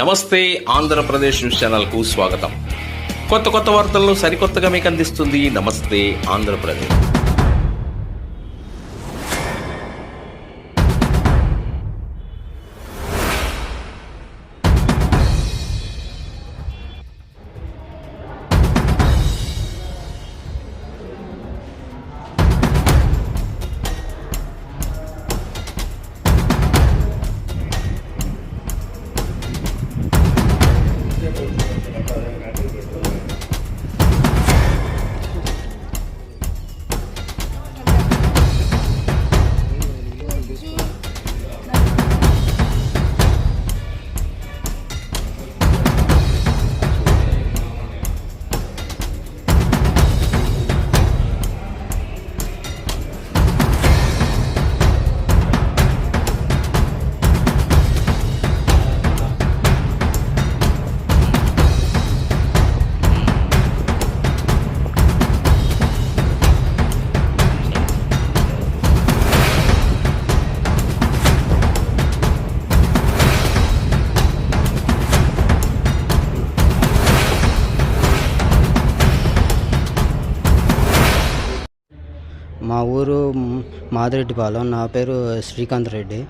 నమస్తే ఆంధ్రప్రదేశ్ న్యూస్ ఛానల్కు స్వాగతం. కొత్త కొత్త వార్తలను సరికొత్తగా మీకు అందిస్తుంది నమస్తే ఆంధ్రప్రదేశ్. మా ఊరు మాదిరెడ్డిపాలెం. నా పేరు శ్రీకాంత్ రెడ్డి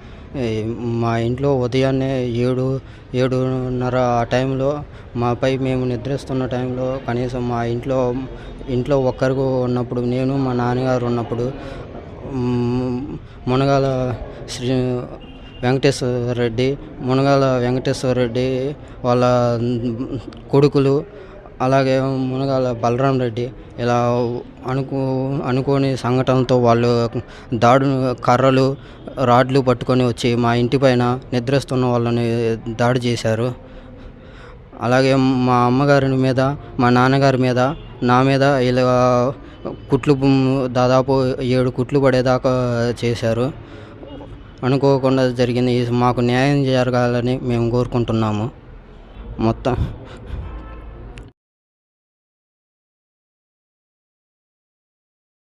మా ఇంట్లో ఉదయాన్నే ఏడు ఏడున్నర ఆ టైంలో మాపై మేము నిద్రిస్తున్న టైంలో కనీసం మా ఇంట్లో ఇంట్లో ఒక్కరికి ఉన్నప్పుడు నేను మా నాన్నగారు ఉన్నప్పుడు మునగాల శ్రీ వెంకటేశ్వర రెడ్డి మునగాల వెంకటేశ్వర రెడ్డి వాళ్ళ కొడుకులు అలాగే మునగాల బలరాం రెడ్డి ఇలా అనుకో అనుకోని సంఘటనలతో వాళ్ళు దాడు కర్రలు రాడ్లు పట్టుకొని వచ్చి మా ఇంటి పైన నిద్రిస్తున్న వాళ్ళని దాడి చేశారు. అలాగే మా అమ్మగారి మీద మా నాన్నగారి మీద నా మీద ఇలా కుట్లు దాదాపు ఏడు కుట్లు పడేదాకా చేశారు. అనుకోకుండా జరిగింది. మాకు న్యాయం జరగాలని మేము కోరుకుంటున్నాము. మొత్తం